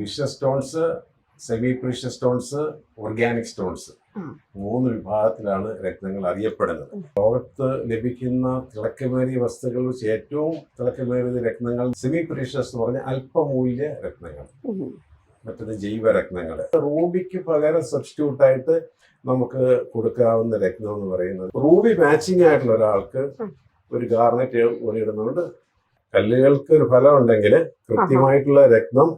Precious stones semi precious stones organic stones മൂന്ന് വിഭാഗത്തിലാണ് രത്നങ്ങൾ അറിയപ്പെടുന്നത്. ലോകത്ത് ലഭിക്കുന്ന തിളക്കമേറിയ വസ്തുക്കൾ വെച്ച് ഏറ്റവും തിളക്കമേറിയ രത്നങ്ങൾ സെമി പ്രീഷ്യസ് എന്ന് പറഞ്ഞ അല്പമൂല്യ രത്നങ്ങൾ. മറ്റത് ജൈവരത്നങ്ങൾ റൂബിക്ക് പകരം സബ്സ്റ്റിറ്റ്യൂട്ട് ആയിട്ട് നമുക്ക് കൊടുക്കാവുന്ന രത്നം എന്ന് പറയുന്നത് റൂബി മാച്ചിങ് ആയിട്ടുള്ള ഒരാൾക്ക്. ഒരു ഗാർണറ്റ് ഇടുന്നുണ്ട് കല്ലുകൾക്ക് ഒരു ഫലം ഉണ്ടെങ്കിൽ കൃത്യമായിട്ടുള്ള രത്നം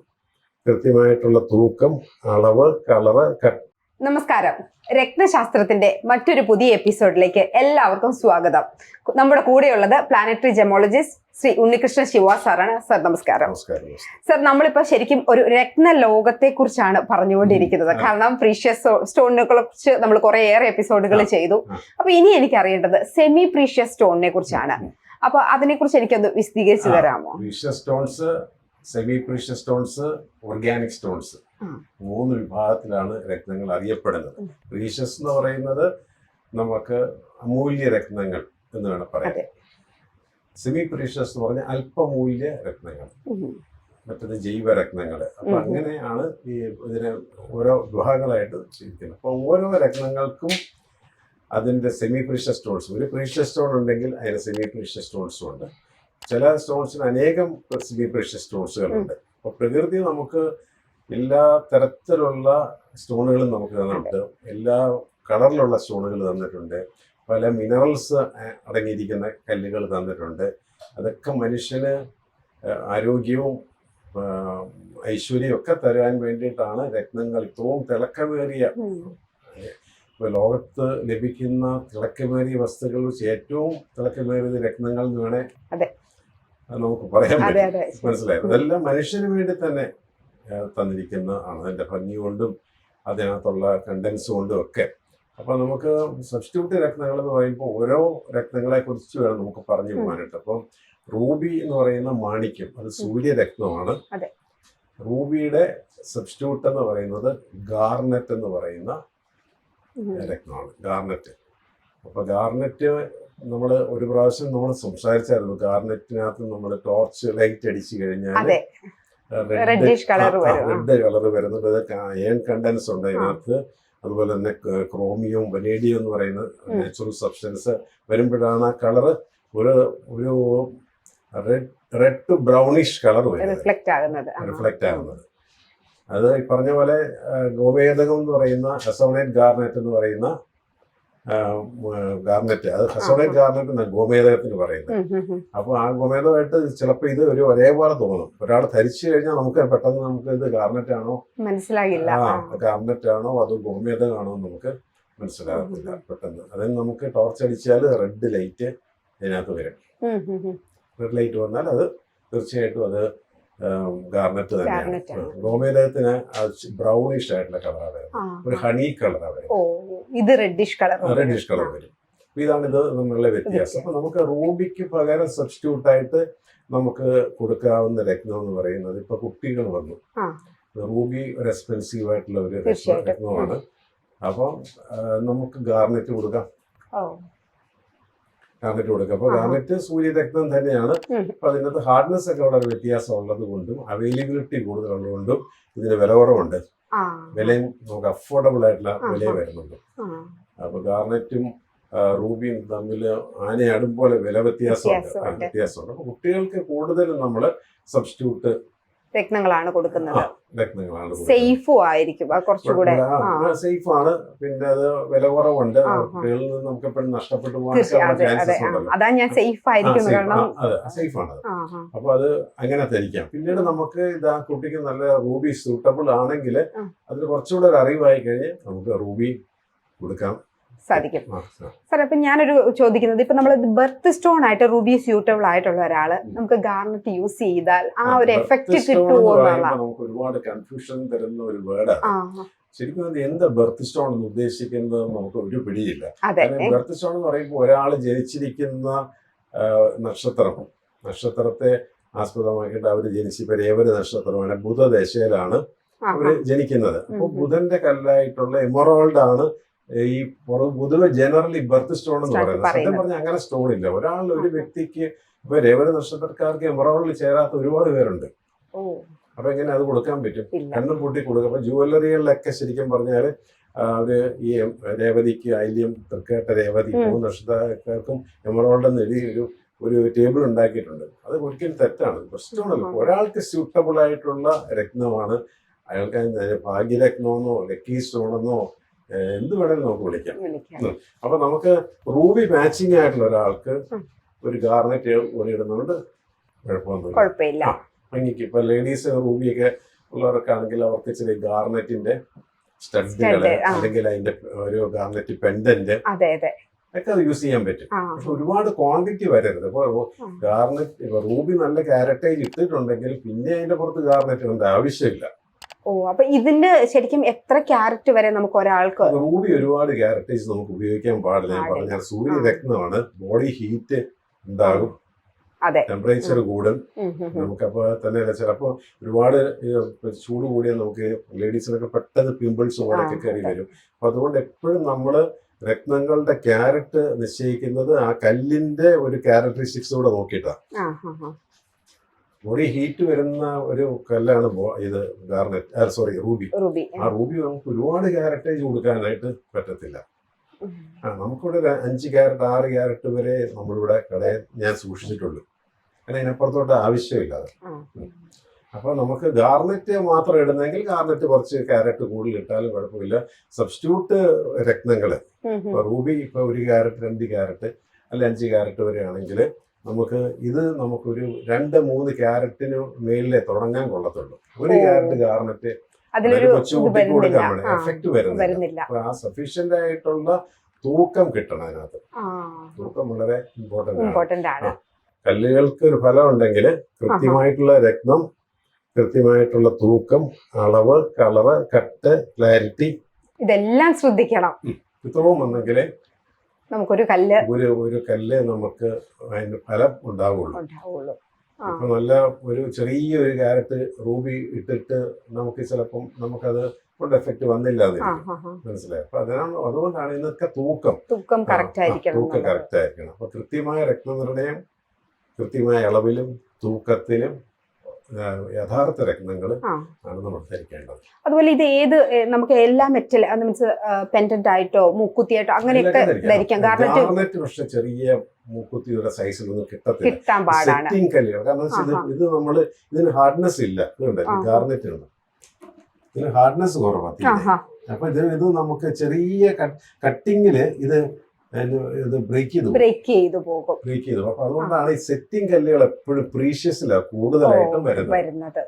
കൃത്യമായിട്ടുള്ള തൂക്കം അളവ് കളറ് കട്ട് നമസ്കാരം. രക്തശാസ്ത്രത്തിന്റെ മറ്റൊരു പുതിയ എപ്പിസോഡിലേക്ക് എല്ലാവർക്കും സ്വാഗതം. നമ്മുടെ കൂടെയുള്ളത് പ്ലാനറ്ററി ജെമോളജിസ്റ്റ് ശ്രീ ഉണ്ണികൃഷ്ണ ശിവ സാറാണ്. സർ നമസ്കാരം. സർ നമ്മളിപ്പോ ശരിക്കും ഒരു രത്ന ലോകത്തെ കുറിച്ചാണ് പറഞ്ഞുകൊണ്ടിരിക്കുന്നത് കാരണം പ്രീഷ്യസ് സ്റ്റോണിനെ കുറിച്ച് നമ്മൾ ഏറെ എപ്പിസോഡുകൾ ചെയ്തു. അപ്പൊ ഇനി എനിക്ക് അറിയേണ്ടത് സെമി പ്രീഷ്യസ് സ്റ്റോണിനെ കുറിച്ചാണ് അപ്പൊ അതിനെ കുറിച്ച് എനിക്കൊന്ന് വിശദീകരിച്ചു തരാമോ? Stones semi precious stones organic stones മൂന്ന് വിഭാഗത്തിലാണ് രത്നങ്ങൾ അറിയപ്പെടുന്നത്. പ്രീഷ്യസ് എന്ന് പറയുന്നത് നമുക്ക് അമൂല്യ രത്നങ്ങൾ എന്ന് വേണം പറയാം സെമി പ്രീഷ്യസ് എന്ന് പറഞ്ഞ അല്പമൂല്യ രത്നങ്ങൾ. മറ്റത് ജൈവരത്നങ്ങൾ അപ്പൊ അങ്ങനെയാണ് ഈ ഇതിനെ ഓരോ വിഭാഗങ്ങളായിട്ട് ചിരിക്കുന്നത് അപ്പൊ ഓരോ രത്നങ്ങൾക്കും അതിന്റെ സെമി പ്രീഷ്യസ് സ്റ്റോൺസ് ഒരു പ്രീഷ്യസ് സ്റ്റോൺ ഉണ്ടെങ്കിൽ അതിന് സെമി പ്രീഷ്യസ് സ്റ്റോൺസും ഉണ്ട്. ചില സ്റ്റോൺസിന് അനേകം സെമി പ്രീഷ്യസ് സ്റ്റോൺസുകളുണ്ട് അപ്പൊ പ്രകൃതി നമുക്ക് എല്ലാ തരത്തിലുള്ള സ്റ്റോണുകളും നമുക്ക് തന്നിട്ടുണ്ട്. എല്ലാ കളറിലുള്ള സ്റ്റോണുകൾ തന്നിട്ടുണ്ട്. പല മിനറൽസ് അടങ്ങിയിരിക്കുന്ന കല്ലുകൾ തന്നിട്ടുണ്ട്. അതൊക്കെ മനുഷ്യന് ആരോഗ്യവും ഐശ്വര്യവും ഒക്കെ തരാൻ വേണ്ടിയിട്ടാണ് രത്നങ്ങൾ ഇത്രയും തിളക്കമേറിയ. ഇപ്പൊ ലോകത്ത് ലഭിക്കുന്ന തിളക്കമേറിയ വസ്തുക്കളിൽ ഏറ്റവും തിളക്കമേറിയത് രത്നങ്ങൾ എന്ന് വേണേ അതെ. അത്. നമുക്ക് പറയാൻ മനസ്സിലായത് അതെല്ലാം മനുഷ്യന് വേണ്ടി തന്നെ തന്നിരിക്കുന്ന ആണ്. അതിന്റെ ഭംഗി കൊണ്ടും അതിനകത്തുള്ള കണ്ടൻസ് കൊണ്ടും ഒക്കെ. അപ്പോൾ നമുക്ക് സബ്സ്റ്റിറ്റ്യൂട്ട് രത്നങ്ങൾ എന്ന് പറയുമ്പോൾ ഓരോ രത്നങ്ങളെ കുറിച്ച് വേണം നമുക്ക് പറഞ്ഞു. പോകാനായിട്ട്. അപ്പം റൂബി എന്ന് പറയുന്ന മാണിക്യം അത് സൂര്യരത്നമാണ്. റൂബിയുടെ സബ്സ്റ്റിറ്റ്യൂട്ട് എന്ന് പറയുന്നത് ഗാർനെറ്റ് എന്ന് പറയുന്ന രക്തമാണ് രത്നമാണ്. ഗാർനെറ്റ്. അപ്പോൾ ഗാർനെറ്റ് നമ്മൾ ഒരു പ്രാവശ്യം നമ്മൾ സംസാരിച്ചായിരുന്നു. ഗാർനെറ്റിനകത്ത് നമ്മൾ ടോർച്ച് ലൈറ്റ് അടിച്ചു കഴിഞ്ഞാൽ റെഡ് കളർ വരുന്നുണ്ട്. അത് അയൺ കണ്ടൻസ് ഉണ്ട് അതിനകത്ത്. അതുപോലെ തന്നെ ക്രോമിയം വനേഡിയം എന്ന് പറയുന്ന. നാച്ചുറൽ സബ്സ്റ്റൻസ് വരുമ്പോഴാണ് ആ കളറ് ഒരു ഒരു red red to brownish colour. Reflect ആകുന്നത്. അത് ഈ പറഞ്ഞ പോലെ ഗോവേദകം എന്ന് പറയുന്ന ഹെസോണേറ്റ് ഗാർനെറ്റ് എന്ന് പറയുന്ന ഗാർനെറ്റ്. അത് ഹെസോണേറ്റ് ഗാർനെറ്റ് എന്നാണ് ഗോമേതകത്തിന് പറയുന്നത്. അപ്പോൾ ആ ഗോമേതമായിട്ട് ചിലപ്പോൾ ഇത് ഒരു ഒരേപോലെ തോന്നും. ഒരാൾ ധരിച്ചു കഴിഞ്ഞാൽ നമുക്ക് പെട്ടെന്ന് നമുക്ക് ഇത് ഗാർനെറ്റ് ആണോ മനസ്സിലാകില്ല ആ. ഗാർനെറ്റ് ആണോ അതോ ഗോമേതകമാണോ നമുക്ക് മനസ്സിലാകത്തില്ല പെട്ടെന്ന്. അതായത് നമുക്ക് ടോർച്ച് അടിച്ചാൽ റെഡ് ലൈറ്റ് അതിനകത്ത് വരും. റെഡ് ലൈറ്റ് വന്നാൽ അത് തീർച്ചയായിട്ടും അത് ഗാർനെറ്റ് തന്നെയാണ്. ഗോമേതകത്തിന് ബ്രൗണിഷ് ആയിട്ടുള്ള കളറാണ് ഒരു ഹണി കളറാണ് ഇത് റെഡിഷ് കളർ റെഡിഷ് കളർ വരും. അപ്പൊ ഇതാണ് ഇത് തമ്മിലുള്ള വ്യത്യാസം. അപ്പൊ നമുക്ക് റൂബിക്ക് പകരം സബ്സ്റ്റിറ്റ്യൂട്ട് ആയിട്ട് നമുക്ക് കൊടുക്കാവുന്ന രത്നം എന്ന് പറയുന്നത് ഇപ്പൊ കുട്ടികൾ വന്നു. റൂബി ഒരു എക്സ്പെൻസീവ് ആയിട്ടുള്ള ഒരു രത്നമാണ്. അപ്പം നമുക്ക് ഗാർണറ്റ് കൊടുക്കാം. ഗാർനെറ്റ് കൊടുക്കുക അപ്പൊ ആഹാ. ഗാർനെറ്റ് സൂര്യരത്നം തന്നെയാണ് അപ്പോൾ അപ്പൊ അതിനകത്ത് ഹാർഡ്നെസ് ഒക്കെ വളരെ വ്യത്യാസം ഉള്ളത് കൊണ്ടും അവൈലബിലിറ്റി കൂടുതലുള്ളതുകൊണ്ടും ഇതിന് വില കുറവുണ്ട് വിലയും നമുക്ക് അഫോർഡബിൾ ആയിട്ടുള്ള വില. വരുന്നുണ്ട് ആ. അപ്പൊ ഗാർനെറ്റും റൂബിയും തമ്മിൽ ആനയാടും പോലെ വില വ്യത്യാസമുണ്ട് വ്യത്യാസമുണ്ട്. വ്യത്യാസമുണ്ട് അപ്പൊ കുട്ടികൾക്ക് കൂടുതലും നമ്മൾ സബ്സ്റ്റിറ്റ്യൂട്ട് രത്നങ്ങളാണ് കൊടുക്കുന്നത്. സേഫും ആയിരിക്കും. കുറച്ചുകൂടെ സേഫ് ആണ് പിന്നെ അത് വില കുറവുണ്ട്. നമുക്ക് എപ്പോഴും നഷ്ടപ്പെട്ടു തീർച്ചയായും അതെ ഞാൻ സേഫ് ആയിരിക്കും കാരണം സേഫ് ആണ്. അപ്പൊ അത് അങ്ങനെ ധരിക്കാം. പിന്നീട് നമുക്ക് ഇത് ആ കുട്ടിക്ക് നല്ല റൂബി സൂട്ടബിൾ ആണെങ്കിൽ അതിൽ അതിന് കുറച്ചുകൂടെ ഒരു അറിവായി കഴിഞ്ഞ് നമുക്ക് റൂബി കൊടുക്കാം. സാധിക്കും. സർ. അപ്പൊ ഞാനൊരു ചോദിക്കുന്നത് ഇപ്പൊ നമ്മൾ ബർത്ത് സ്റ്റോൺ ആയിട്ട് റൂബി സ്യൂട്ടബിൾ ആയിട്ടുള്ള ഒരാൾ നമുക്ക് ഗാർണറ്റ് യൂസ് ചെയ്താൽ ആ ഒരു എഫക്റ്റ് കിട്ടുമോ നമുക്ക് ഒരുപാട് കൺഫ്യൂഷൻ തരുന്ന ഒരു വേർഡ് ശരിക്കും അത് എന്താ ബർത്ത് സ്റ്റോൺ എന്ന് ഉദ്ദേശിക്കുന്നത് നമുക്ക് ഒരു പിടിയില്ല. ബർത്ത് സ്റ്റോൺ എന്ന് പറയുമ്പോൾ ഒരാൾ ജനിച്ചിരിക്കുന്ന നക്ഷത്രം നക്ഷത്രത്തെ ആസ്പദമാക്കിയിട്ട് അവർ ജനിച്ച ഇപ്പൊ രേവതി നക്ഷത്രമാണ് ബുധദശയിലാണ് അവർ അവർ ജനിക്കുന്നത്. അപ്പൊ ബുധന്റെ കല്ലായിട്ടുള്ള എമറോൾഡ് ആണ് ഈ പൊതുവെ ജനറലി ബർത്ത് സ്റ്റോൺ എന്ന് പറയുന്നത്. സത്യം പറഞ്ഞാൽ അങ്ങനെ സ്റ്റോൺ ഇല്ല. ഒരാൾ ഒരു വ്യക്തിക്ക് ഇപ്പൊ രേവതി നക്ഷത്രക്കാർക്ക് എമറോൾഡിൽ ചേരാത്ത ഒരുപാട് പേരുണ്ട്. അപ്പൊ എങ്ങനെ അത് കൊടുക്കാൻ പറ്റും? കണ്ണും പൂട്ടി കൊടുക്കും. അപ്പൊ ജുവല്ലറികളിലൊക്കെ ശരിക്കും പറഞ്ഞാൽ അവർ ഈ രേവതിക്ക് ഐല്യം തൃക്കേട്ട രേവതി. മൂന്ന് നക്ഷത്രക്കാർക്കും എമറോൾഡ് എന്ന് എഴുതി ഒരു ഒരു ടേബിൾ ഉണ്ടാക്കിയിട്ടുണ്ട്. അത് ഒരിക്കലും തെറ്റാണ്. പ്രശ്നമാണ്. ഒരാൾക്ക് സ്യൂട്ടബിൾ ആയിട്ടുള്ള രത്നമാണ്. അയാൾക്ക് ഭാഗ്യരത്നമെന്നോ ലക്കി സ്റ്റോണെന്നോ എന്ത് വേണമെങ്കിലും നമുക്ക് വിളിക്കാം. അപ്പൊ നമുക്ക് റൂബി മാച്ചിങ് ആയിട്ടുള്ള ഒരാൾക്ക് ഒരു ഗാർണറ്റ് ഇടുന്നതുകൊണ്ട് കുഴപ്പമൊന്നുമില്ല. ഭംഗിക്ക്. ഇപ്പൊ ലേഡീസ് റൂബിയൊക്കെ ഉള്ളവർക്കാണെങ്കിൽ അവർക്ക് ഇച്ചിരി ഗാർണറ്റിന്റെ സ്റ്റഡുകൾ അല്ലെങ്കിൽ അതിന്റെ ഒരു ഗാർണറ്റ് പെൻഡന്റ് അതെ അതെ. ഒക്കെ അത് യൂസ് ചെയ്യാൻ പറ്റും. പക്ഷെ ഒരുപാട് ക്വാണ്ടിറ്റി വരരുത്. ഇപ്പൊ ഇപ്പൊ റൂബി നല്ല ക്യാരറ്റേജ് ഇട്ടിട്ടുണ്ടെങ്കിൽ പിന്നെ അതിന്റെ പുറത്ത് ഗാർണറ്റ് ഉണ്ട് ആവശ്യമില്ല. ഓ അപ്പൊ ഇതിന്റെ ശരിക്കും എത്ര ക്യാരറ്റ് വരെ നമുക്ക് ഒരാൾക്ക് റൂബി ഒരുപാട് ക്യാരറ്റേജ് നമുക്ക് ഉപയോഗിക്കാൻ പാടില്ല. ഞാൻ പറഞ്ഞ സൂര്യ സൂര്യരത്നമാണ് ബോഡി ഹീറ്റ് ഉണ്ടാകും. അതെ. ടെമ്പറേച്ചർ കൂടും. നമുക്കപ്പോ തന്നെ ചിലപ്പോ ഒരുപാട് ചൂട് കൂടിയാൽ നമുക്ക് ലേഡീസിനൊക്കെ പെട്ടെന്ന് പിമ്പിൾസ് പോലൊക്കെ കയറി വരും. അപ്പൊ അതുകൊണ്ട് എപ്പോഴും നമ്മൾ രത്നങ്ങളുടെ ക്യാരറ്റ് നിശ്ചയിക്കുന്നത് ആ കല്ലിന്റെ ഒരു ക്യാരക്ടറിസ്റ്റിക്സ് കൂടെ നോക്കിയിട്ടാണ്. ബോഡി ഹീറ്റ് വരുന്ന ഒരു കല്ലാണ് ഇത് ഗാർണറ്റ് സോറി റൂബി ആ റൂബി നമുക്ക് ഒരുപാട് ക്യാരറ്റേജ് കൊടുക്കാനായിട്ട് പറ്റത്തില്ല. ആ നമുക്കിവിടെ ഒരു അഞ്ച് ക്യാരറ്റ് ആറ് ക്യാരറ്റ് വരെ നമ്മളിവിടെ കടയിൽ ഞാൻ സൂക്ഷിച്ചിട്ടുള്ളൂ കാരണം അതിനപ്പുറത്തോട്ട് ആവശ്യമില്ല അത്. അപ്പോൾ നമുക്ക് ഗാർനെറ്റ് മാത്രം ഇടുന്നെങ്കിൽ ഗാർനെറ്റ് കുറച്ച് ക്യാരറ്റ് കൂടുതൽ ഇട്ടാലും കുഴപ്പമില്ല സബ്സ്റ്റിറ്റ്യൂട്ട് രത്നങ്ങൾ ഉം. ഇപ്പോൾ റൂബി ഇപ്പൊ ഒരു ക്യാരറ്റ് രണ്ട് ക്യാരറ്റ് അല്ലെ അഞ്ച് ക്യാരറ്റ് വരെ ആണെങ്കിൽ നമുക്ക് ഇത് നമുക്കൊരു രണ്ട് മൂന്ന് ക്യാരറ്റിന് മേളിലെ തുടങ്ങാൻ കൊള്ളത്തുള്ളൂ. ഒരു. ക്യാരറ്റ് കാരണത്തെ കൊച്ചു കുട്ടിക്ക് കൊടുക്കാൻ എഫക്ട് വരുന്നില്ല. അപ്പൊ ആ സഫീഷ്യന്റ് ആയിട്ടുള്ള തൂക്കം കിട്ടണം അതിനകത്ത്. തൂക്കം വളരെ ഇമ്പോർട്ടന്റ് ആണ്. കല്ലുകൾക്ക് ഒരു ഫലം ഉണ്ടെങ്കിൽ കൃത്യമായിട്ടുള്ള രക്തം കൃത്യമായിട്ടുള്ള തൂക്കം അളവ് കളറ് കട്ട് ക്ലാരിറ്റി ഇതെല്ലാം ശ്രദ്ധിക്കണം. ഇത്രവും വന്നെങ്കിൽ നമുക്കൊരു കല്ല് ഒരു ഒരു കല്ല് നമുക്ക് അതിന്റെ ഫലം ഉണ്ടാവുള്ളൂ. ഉണ്ടാവുള്ളൂ. ഇപ്പൊ നല്ല ഒരു ചെറിയൊരു ക്യാരറ്റ് റൂബി ഇട്ടിട്ട് നമുക്ക് ചിലപ്പം നമുക്കത് കൊണ്ട് എഫക്റ്റ് വന്നില്ല. മനസ്സിലായി? അപ്പൊ അതിനാണ് അതുകൊണ്ടാണ് ഇന്നത്തെ തൂക്കം. തൂക്കം കറക്റ്റ് ആയിരിക്കണം തൂക്കം. കറക്റ്റ് ആയിരിക്കണം. അപ്പൊ കൃത്യമായ രക്തനിർണയം കൃത്യമായ അളവിലും തൂക്കത്തിലും യഥാർത്ഥ രത്നങ്ങൾ. ആണ് നമ്മൾ ധരിക്കേണ്ടത്. അതുപോലെ ഇത് ഏത് നമുക്ക് എല്ലാ മെറ്റൽ മീൻസ് പെൻഡന്റ് ആയിട്ടോ മൂക്കുത്തിയായിട്ടോ അങ്ങനെയൊക്കെ ധരിക്കാം. കാരണം ഗാർണറ്റ് പക്ഷെ ചെറിയ മൂക്കുത്തിയുടെ സൈസിലൊന്നും കിട്ടത്തില്ല. കിട്ടാൻ പാടാണ്. കാരണം ഇത്. നമ്മൾ ഇതിന് ഹാർഡ്നെസ് ഇല്ല. ഉണ്ട് ഇതിന് ഹാർഡ്നെസ് കുറവാണ് അപ്പൊ ഇത് ഇത് നമുക്ക് ചെറിയ കട്ടിങ്ങിൽ ഇത് ബ്രേക്ക് ചെയ്തു ബ്രേക്ക് ചെയ്തു പോകും. ബ്രേക്ക് ചെയ്തു. അപ്പൊ അതുകൊണ്ടാണ് ഈ സെറ്റിംഗ് കല്ലുകൾ എപ്പോഴും പ്രീഷ്യസിലാണ് കൂടുതലായിട്ടും വരുന്നത്.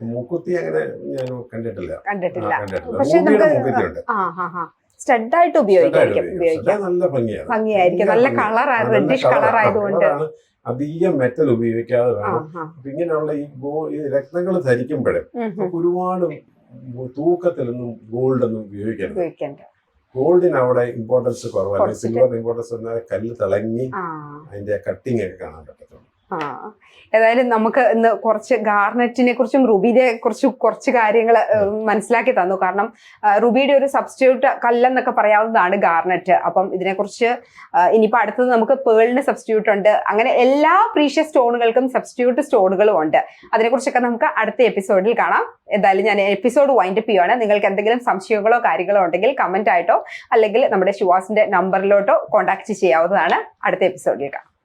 മൂക്കുത്തി അങ്ങനെ ഞാൻ കണ്ടിട്ടില്ല. കണ്ടിട്ടില്ല. പക്ഷേ നമുക്ക് സ്റ്റഡായിട്ട് ഉപയോഗിക്കാം നല്ല ഭംഗിയാണ്. ഭംഗിയായിരിക്കും. നല്ല കളർ റെഡിഷ് കളർ ആയതുകൊണ്ട്. അധികം മെറ്റൽ ഉപയോഗിക്കാതെ വേണം. അപ്പൊ ഇങ്ങനെയുള്ള ഈ ഗോ ഈ രത്നങ്ങൾ ധരിക്കുമ്പോഴേ. ഒരുപാട് തൂക്കത്തിലൊന്നും ഗോൾഡ് ഒന്നും ഉപയോഗിക്കരുത്. ഗോൾഡിന് അവിടെ ഇമ്പോർട്ടൻസ് കുറച്ചിട്ട്. സിൽവർ ഇമ്പോർട്ടൻസ് കല്ല് തിളങ്ങി അതിന്റെ കട്ടിങ് ഒക്കെ കാണാൻ പറ്റത്തുള്ളൂ ആ. ഏതായാലും നമുക്ക് ഇന്ന് കുറച്ച് ഗാർണറ്റിനെ കുറിച്ചും റുബിനെ കുറിച്ചും കുറച്ച് കാര്യങ്ങൾ മനസ്സിലാക്കി തന്നു. കാരണം റുബിയുടെ ഒരു സബ്സ്റ്റിറ്റ്യൂട്ട് കല്ലെന്നൊക്കെ പറയാവുന്നതാണ് ഗാർണറ്റ് അപ്പം ഇതിനെക്കുറിച്ച് ഇനിയിപ്പോൾ അടുത്തത് നമുക്ക് പേളിന് സബ്സ്റ്റിറ്റ്യൂട്ട് ഉണ്ട്. അങ്ങനെ എല്ലാ പ്രീഷ്യസ് സ്റ്റോണുകൾക്കും സബ്സ്റ്റിറ്റ്യൂട്ട് സ്റ്റോണുകളും ഉണ്ട്. അതിനെക്കുറിച്ചൊക്കെ നമുക്ക് അടുത്ത എപ്പിസോഡിൽ കാണാം. എന്തായാലും ഞാൻ എപ്പിസോഡ് വൈൻഡപ്പ് ചെയ്യുവാണ്. നിങ്ങൾക്ക് എന്തെങ്കിലും സംശയങ്ങളോ കാര്യങ്ങളോ ഉണ്ടെങ്കിൽ കമന്റ് ആയിട്ടോ അല്ലെങ്കിൽ നമ്മുടെ ശുവാസിന്റെ നമ്പറിലോട്ടോ കോൺടാക്ട് ചെയ്യാവുന്നതാണ് അടുത്ത എപ്പിസോഡിൽ കാണാം.